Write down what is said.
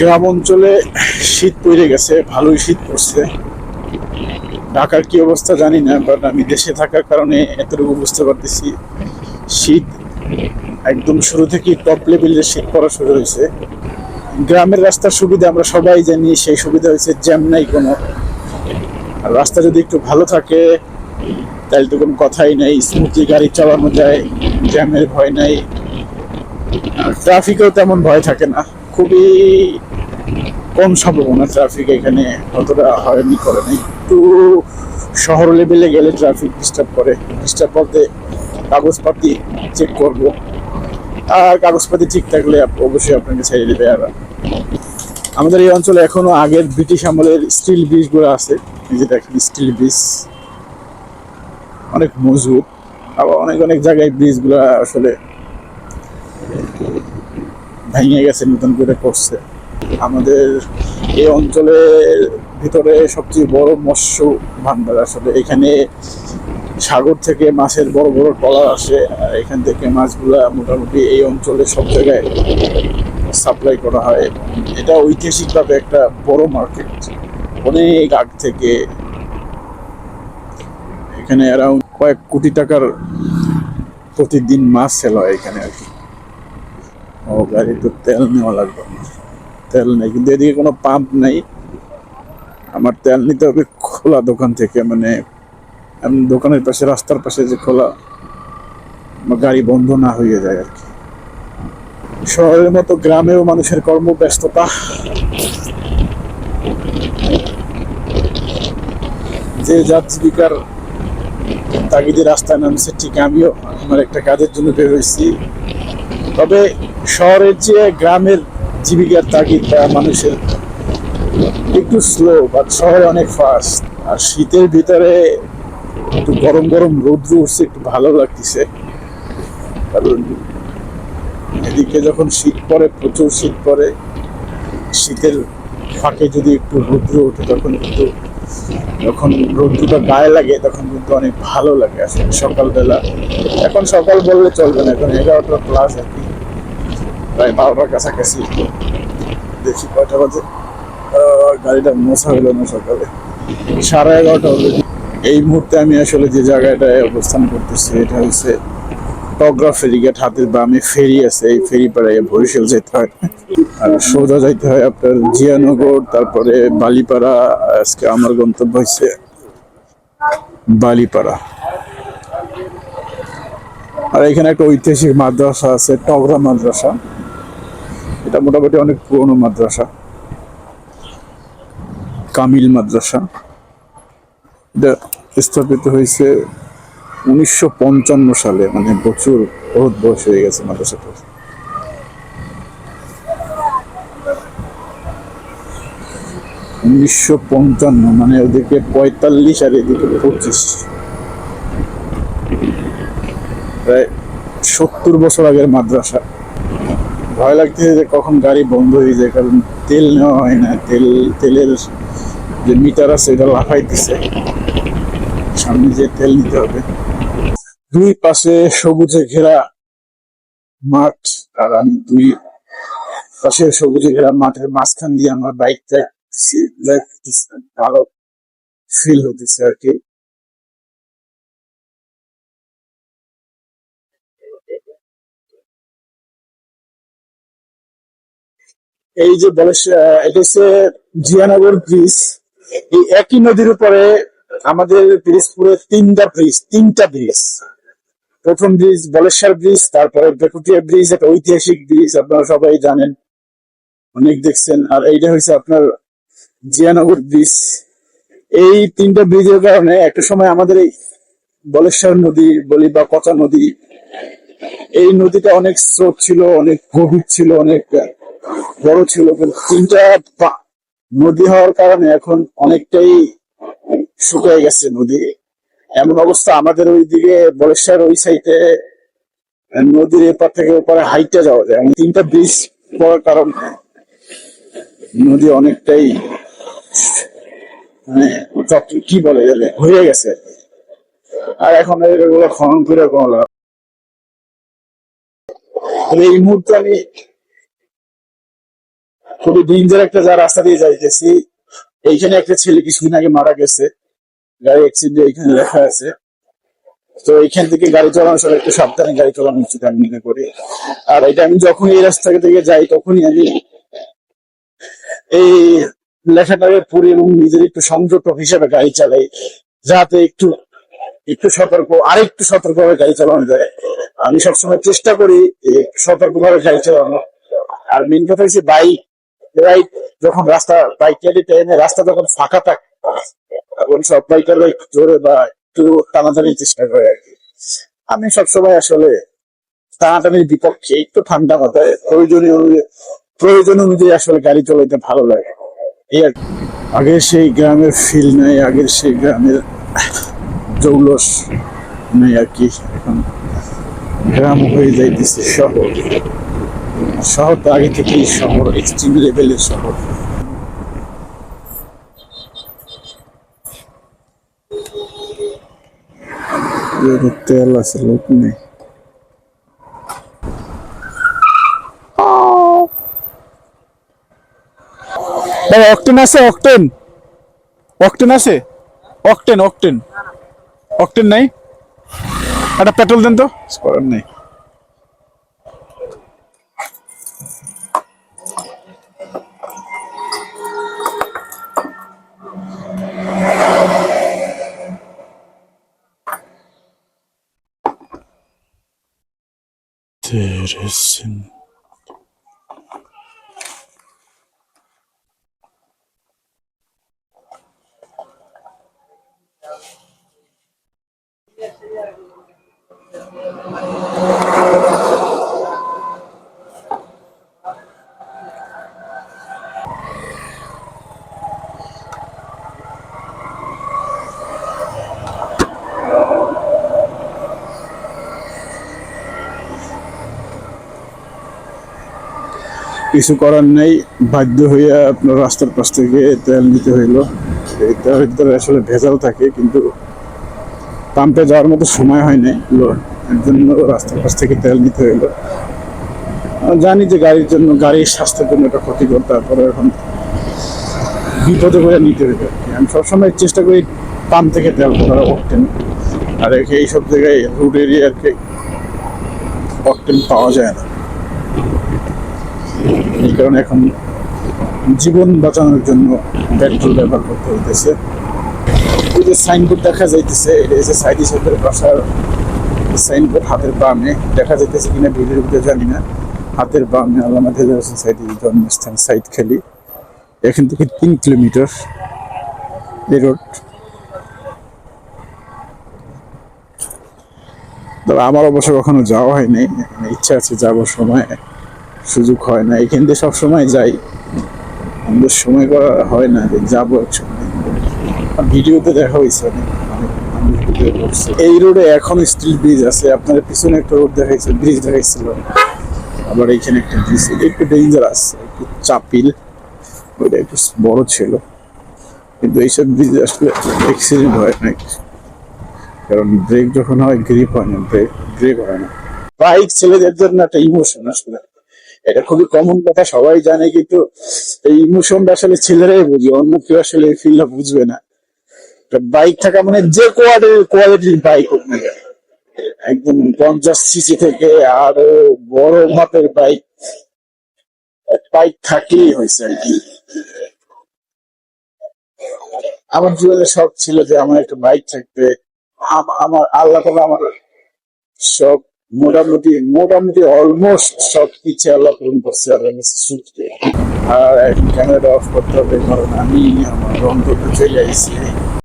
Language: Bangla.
গ্রাম অঞ্চলে শীত পড়ে গেছে, ভালোই শীত পড়ছে। ঢাকার কি অবস্থা জানি না বাট আমি দেশে থাকার কারণে এতটুকু বুঝতে পারতেছি, শীত একদম শুরু থেকেই টপ লেভেলের শীত পড়া শুরু হয়েছে। গ্রামের রাস্তার সুবিধা আমরা সবাই জানি, সেই সুবিধা হয়েছে জ্যাম নাই কোনো। আর রাস্তা যদি একটু ভালো থাকে, তাহলে তো কোনো কথাই নেই। স্মুথলি গাড়ি চালানো যায়, জ্যামের ভয় নাই। ট্রাফিকেও তেমন ভয় থাকে না। খুবই কম সম্ভাবনা ট্রাফিক এখানে অতটা হয়নি করে নেই। একটু শহর লেভেলে গেলে ট্রাফিক ডিস্টার্ব করে। ডিস্টার্ব বলতে কাগজপাতি চেক করব। আর কাগজপাতি ঠিক থাকলে অবশ্যই আপনাকে ছেড়ে দেবে আর আমাদের এই অঞ্চলে এখনও আগের ব্রিটিশ আমলের স্টিল ব্রিজগুলো আছে। স্টিল ব্রিজ অনেক মজবুত। আবার অনেক অনেক জায়গায় ব্রিজগুলো আসলে ভেঙে গেছে, নতুন করে করছে। আমাদের এই অঞ্চলের ভিতরে সবচেয়ে বড় মৎস্য ভান্ডার আসলে এখানে সাগর থেকে মাছের বড় বড় ট্রলার আসে এখান থেকে মাছগুলা মোটামুটি এই অঞ্চলে সব জায়গায় সাপ্লাই করা হয়। এটা ঐতিহাসিকভাবে একটা বড় মার্কেট অনেক আগ থেকে এখানে অ্যারাউন্ড কয়েক কোটি টাকার প্রতিদিন মাছ সেল হয় এখানে আর কি। ও গাড়ি তো তেল নেওয়া লাগবে। তেল নেই, কিন্তু এদিকে কোনো পাম্প নেই। আমার তেল নিতে হবে খোলা দোকান থেকে মানে আমি দোকানের পাশে, রাস্তার পাশে যে খোলা গাড়ি বন্ধ না হয়ে যায় আর কি। শহরের মতো গ্রামেও মানুষের কর্মব্যস্ততা। যে যার জীবিকার তাগিদে রাস্তায় নামছে, ঠিক আমিও আমার একটা কাজের জন্য বের হয়েছি। তবে শহরের চেয়ে গ্রামের জীবিকার তাগিদ বা মানুষের একটু স্লো বাট শহরে অনেক ফাস্ট আর শীতের ভিতরে একটু গরম গরম রৌদ্র উঠছে, একটু ভালো লাগতেছে। কারণ এদিকে যখন শীত পড়ে, প্রচুর শীত পড়ে, শীতের ফাঁকে যদি একটু রৌদ্র ওঠে, তখন কিন্তু, যখন রৌদ্রটা গায়ে লাগে, তখন কিন্তু অনেক ভালো লাগে আসলে সকালবেলা। এখন সকাল বললে চলবে না, এখন এগারোটা প্লাস আর কি। প্রায় বারোটার কাছাকাছি। দেখি কয়টা বাজে? গাড়িটা মোছা হইল না সকালে। সাড়ে এগারোটা অলরেডি এই মুহূর্তে আমি আসলে যে জায়গাটায় অবস্থান করতেছি, এটা হচ্ছে টগরা ফেরিঘাট হাতের বামে ফেরি আছে, এই ফেরি পাড়ায় বরিশাল যেতে হয়। আর সোজা যাইতে হয় আপনার জিয়ানগর, তারপরে বালিপাড়া, আজকে আমার গন্তব্য হচ্ছে বালিপাড়া। আর এখানে একটা ঐতিহাসিক মাদ্রাসা আছে টগরা মাদ্রাসা। এটা মোটামুটি অনেক পুরনো মাদ্রাসা। কামিল মাদ্রাসা। এটা স্থাপিত হয়েছে উনিশশো পঞ্চান্ন সালে মানে প্রচুর বহুত বয়স হয়ে গেছে মাদ্রাসাটার উনিশশো পঞ্চান্ন মানে ওদিকে পঁয়তাল্লিশ আর এদিকে পঁচিশ। প্রায় সত্তর বছর আগের মাদ্রাসা। ভয় লাগতেছে যে কখন গাড়ি বন্ধ হয়ে যায়, কারণ তেল নেওয়া হয় না, তেল, তেলের যে মিটার আছে এটা লাফাইতেছে। সামনে তেল নিতে হবে। দুই পাশে সবুজে ঘেরা মাঠ আর আমি দুই পাশে সবুজে ঘেরা মাঠের মাঝখান দিয়ে আমার বাইকটা ভালো ফিল হতেছে আর কি। এই যে আহ, এটা হচ্ছে জিয়ানগর ব্রিজ এই একই নদীর উপরে আমাদের পিরিজপুরে তিনটা ব্রিজ তিনটা ব্রিজ। প্রথম ব্রিজ বলেশ্বর ব্রিজ, তারপরে বেকুটিয়া ব্রিজ, একটা ঐতিহাসিক ব্রিজ, আপনারা সবাই জানেন, অনেক দেখছেন। আর এইটা হচ্ছে আপনার জিয়ানগর ব্রিজ। এই তিনটা ব্রিজের কারণে একটা সময় আমাদের এই বলেশ্বর নদী বলি বা কচা নদী, এই নদীটা অনেক স্রোত ছিল, অনেক গভীর ছিল, অনেক বড় ছিল, কিন্তু তিনটা নদী হওয়ার কারণে এখন অনেকটাই শুকিয়ে গেছে নদী। এমন অবস্থা আমাদের ওইদিকে বলেশ্বর ওই সাইডে নদীর এপার থেকে ওপারে হাইটে যাওয়া যায়। তিনটা ব্রিজ পড়ার কারণ নদী অনেকটাই মানে কি বলে গেলে, হয়ে গেছে। আর এখন এগুলো খনন করে কোনো এই মুহূর্তে আমি খুবই ডেঞ্জার একটা যা রাস্তা দিয়ে যাইতেছি। এইখানে একটা ছেলে কিছুদিন আগে মারা গেছে। গাড়ি অ্যাক্সিডেন্ট এইখানে লেখা আছে তো এইখান থেকে গাড়ি চালানোর সময় একটু সাবধানে গাড়ি চালানো উচিত আমি মনে করি। আর এটা আমি যখন এই রাস্তা থেকে যাই, তখনই আমি এই লেখাটাকে পড়ি এবং নিজের একটু সংযত হিসেবে গাড়ি চালাই, যাতে একটু একটু সতর্ক, আরেকটু সতর্কভাবে গাড়ি চালানো যায়। আমি সবসময় চেষ্টা করি সতর্কভাবে গাড়ি চালানো। আর মেন কথা হচ্ছে বাইক রাইড যখন রাস্তা বাইক ট্রেনে রাস্তা যখন ফাঁকা থাকে তখন সব বাইকার জোরে বা একটু টানাটানির চেষ্টা করে আর কি। আমি সবসময় আসলে টানাটানির বিপক্ষে একটু ঠান্ডা মাথায় প্রয়োজনীয় অনুযায়ী প্রয়োজন অনুযায়ী আসলে গাড়ি চালাইতে ভালো লাগে। এই আর সেই গ্রামের ফিল নাই আগের সেই গ্রামের জৌলস নেই আর কি। এখন গ্রাম হয়ে যাইতেছে শহর। শহর তো আগে থেকেই শহর এক্সট্রিম লেভেলের শহর। তেল আছে লোক নেই অকটেন আছে, অক্টেন। অক্টেন আছে? Octane, octane. অক্টেন নাই? একটা পেট্রোল দেন তো। করার নেই। Tersin. কিছু করার নেই। বাধ্য হইয়া আপনার রাস্তার পাশ থেকে তেল নিতে হইল। এই তেলের ভিতরে আসলে ভেজাল থাকে, কিন্তু পাম্পে যাওয়ার মতো সময় হয় নাই। এর জন্য রাস্তার পাশ থেকে তেল নিতে হইল। জানি যে গাড়ির জন্য, গাড়ির স্বাস্থ্যের জন্য এটা ক্ষতিকর, তারপরে এখন বিপদে করে নিতে কি। আমি সবসময় চেষ্টা করি পাম্প থেকে তেল ভরা অকটেন আর একে এইসব জায়গায় রুট কি অকটেন পাওয়া যায় না। এই কারণে এখন জীবন বাঁচানোর জন্য পেট্রোল ব্যবহার করতে হইতেছে। ওই যে সাইনবোর্ড দেখা যাইতেছে, এটা হচ্ছে সাইডি সাইডের বাসার সাইনবোর্ড হাতের বামে। দেখা যাইতেছে কিনা ভিডিওর ভিতরে জানি না। হাতের বামে আলামা দেওয়া আছে সাইডে জন্মস্থান সাইড খেলি। এখান থেকে তিন কিলোমিটার এই রোড তবে আমার অবশ্য কখনো যাওয়া হয়নি ইচ্ছা আছে যাব সময়। সুযোগ হয় না এখান থেকে সব সময় যাই। আমাদের সময় করা হয় না যে যাব এক সময় আর ভিডিওতে দেখা হয়েছে এই রোডে এখন স্টিল ব্রিজ আছে, আপনার পিছনে একটা রোড দেখাইছে, ব্রিজ দেখাইছিল। আবার এইখানে একটা ব্রিজ একটু ডেঞ্জারাস একটু চাপিল। ওইটা একটু বড় ছিল। কিন্তু এইসব ব্রিজ আসলে অ্যাক্সিডেন্ট হয় না কারণ ব্রেক যখন হয় গ্রিপ হয় না ব্রেক ব্রেক হয় না। বাইক ছেলেদের জন্য একটা ইমোশন আসলে। এটা খুবই কমন কথা, সবাই জানে, কিন্তু এই ইমোশনটা আসলে ছেলেরাই বুঝবে অন্য কেউ আসলে এই ফিলটা বুঝবে না। বাইক থাকা মানে যে কোয়ালিটির কোয়ালিটির বাইক হোক একদম পঞ্চাশ সিসি থেকে আরও বড় মাপের বাইক বাইক থাকলেই হয়েছে আর কি। আমার জীবনে শখ ছিল যে আমার একটা বাইক থাকবে। আম- আমার, আল্লাহ তালা আমার সব মোটামুটি মোটামুটি অলমোস্ট সব কিছু আল্লাহ পূরণ করছে আল্লাহ সুখকে আর এখন অফ করতে হবে কারণ আমি, আমার অন্তত চলে আইছি